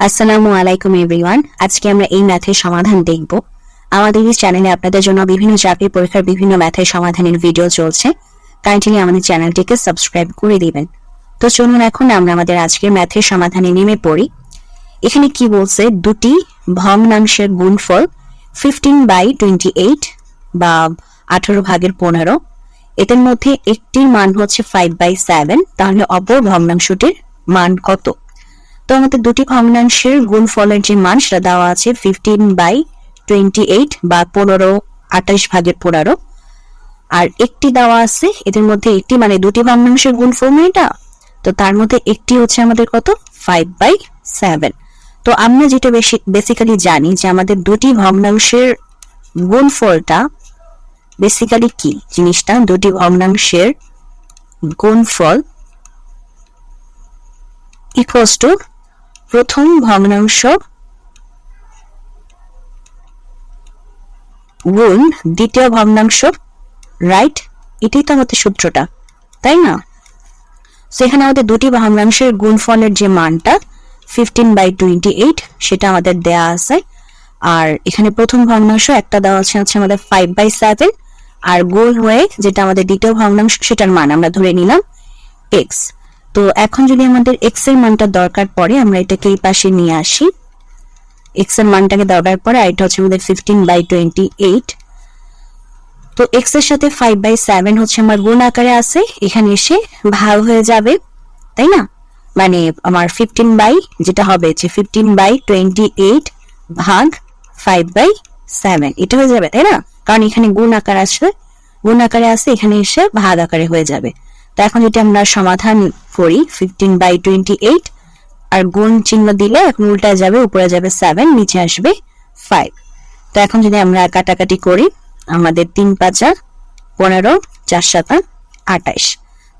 আসসালামু আলাইকুম এভরিওয়ান। আজকে আমরা এই ম্যাথের সমাধান দেখব। আমাদের এই চ্যানেলে আপনাদের জন্য বিভিন্ন চাকরি পরীক্ষার বিভিন্ন ম্যাথের সমাধানের ভিডিও চলছে। কাইন্ডলি আমাদের চ্যানেলটিকে সাবস্ক্রাইব করে দিবেন। তো চলুন এখন আমরা আমাদের আজকের ম্যাথের সমাধানে নেমে পড়ি। এখানে কি বলছে? দুটি ভগ্নাংশের গুণফল ফিফটিন বাই টোয়েন্টি এইট বা আঠারো ভাগের পনেরো। এদের মধ্যে একটির মান হচ্ছে ফাইভ বাই সেভেন তাহলে অপর ভগ্নাংশটির মান কত? তো আমাদের দুটি ভগ্নাংশের গুণফলের যে মান, সেটা দেওয়া আছে ফিফটিন বাই টোয়েন্টি এইট বা পনেরো আঠাশ ভাগের পনেরো। আর একটি দেওয়া আছে, এদের মধ্যে একটি মানে দুটি ভগ্নাংশের গুণফল না এটা? তো তার মধ্যে একটি হচ্ছে আমাদের কত? ফাইভ বাই সেভেন তো আমরা যেটা বেশি বেসিক্যালি জানি যে আমাদের দুটি ভগ্নাংশের গুণফলটা বেসিক্যালি কি? জিনিসটা দুটি ভগ্নাংশের গুণফল ইকুয়ালস টু প্রথম ভগ্নাংশ গুণ দ্বিতীয় ভগ্নাংশ রাইট এটাই তো আমাদের সূত্রটা, তাই না? সেখানে আমাদের দুটি ভগ্নাংশের গুণফলের যে মানটা ফিফটিন বাই টোয়েন্টি এইট সেটা আমাদের দেয়া আছে। আর এখানে প্রথম ভগ্নাংশ একটা দেওয়া আছে, হচ্ছে আমাদের ফাইভ বাই সেভেন আর গোল হয়ে যেটা আমাদের দ্বিতীয় ভগ্নাংশ, সেটার মান আমরা ধরে নিলাম এক্স তো এখন যদি আমাদের এক্সের মানটা দরকার পড়ে, আমরা এটাকে এই পাশে নিয়ে আসি। এক্সের মানটাকে দরকার পড়ে আর এটা হচ্ছে আমাদের ফিফটিন বাই টোয়েন্টি এইট তো এক্সের সাথে ফাইভ বাই সেভেন হচ্ছে আমার গুণ আকারে আছে, এখানে এসে ভাগ হয়ে যাবে, তাই না? মানে আমার ফিফটিন বাই যেটা হবে, যে ফিফটিন বাই টোয়েন্টি এইট ভাগ ফাইভ বাই সেভেন এটা হয়ে যাবে, তাই না? কারণ এখানে গুণ আকার আছে, গুণ আকারে আছে, এখানে এসে ভাগ আকারে হয়ে যাবে। তো এখন যদি আমরা সমাধান করি ফিফটিন বাই টোয়েন্টি এইট আর গুণ চিহ্ন দিলে এখন উল্টা যাবে, উপরে যাবে সেভেন নিচে আসবে ফাইভ তো এখন যদি আমরা কাটাকাটি করি, আমাদের তিন পাঁচা পনেরো, চার সাতা আটাইশ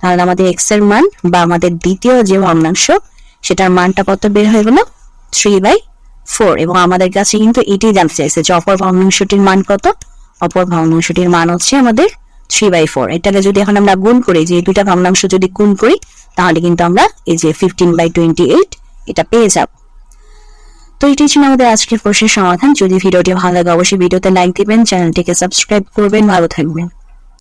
তাহলে আমাদের এক্সের মান বা আমাদের দ্বিতীয় যে ভগ্নাংশ, সেটার মানটা কত বের হয়ে গেল? থ্রি বাই ফোর এবং আমাদের কাছে কিন্তু এটাই জানতে চাইছে যে অপর ভগ্নাংশটির মান কত? অপর ভগ্নাংশটির মান হচ্ছে আমাদের থ্রি বাই ফোর এটাকে যদি এখন আমরা গুণ করি, যে দুইটা ভগ্নাংশ যদি গুণ করি, তাহলে কিন্তু আমরা এই যে ফিফটিন বাই টোয়েন্টি এইট এটা পেয়ে যাব। তো এটি ছিল আমাদের আজকের প্রশ্নের সমাধান। যদি ভিডিওটি ভালো লাগে, অবশ্যই ভিডিওতে লাইক দিবেন, চ্যানেলটিকে সাবস্ক্রাইব করবেন। ভালো থাকবেন।